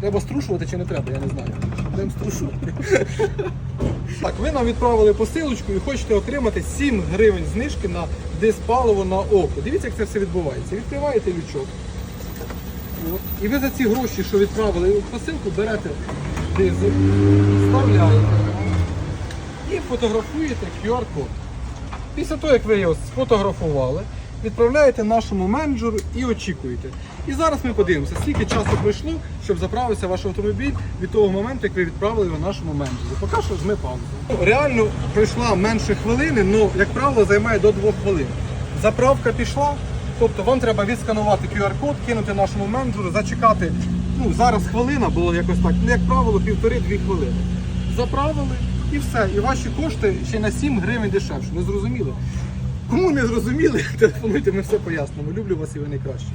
Треба струшувати чи не треба, я не знаю. Будемо струшувати. Так, ви нам відправили посилочку і хочете отримати 7 гривень знижки на диспаливо на око. Дивіться, як це все відбувається. Відкриваєте лючок. І ви за ці гроші, що відправили в посилку, берете дизель, вставляєте і фотографуєте QR-код. Після того, як ви його сфотографували, відправляєте нашому менеджеру і очікуєте. І зараз ми подивимося, скільки часу пройшло, щоб заправився ваш автомобіль від того моменту, як ви відправили його нашому менеджеру. Поки що жми паузу. Реально пройшла менше хвилини, але, як правило, займає до 2 хвилин. Заправка пішла, тобто вам треба відсканувати QR-код, кинути нашому менеджеру, зачекати. Ну, зараз хвилина було якось так, ну, як правило, півтори-дві хвилини. Заправили і все. І ваші кошти ще на 7 гривень дешевше. Не зрозуміли? Кому не зрозуміли, телефонуйте, ми все пояснимо. Люблю вас і ви найкраще.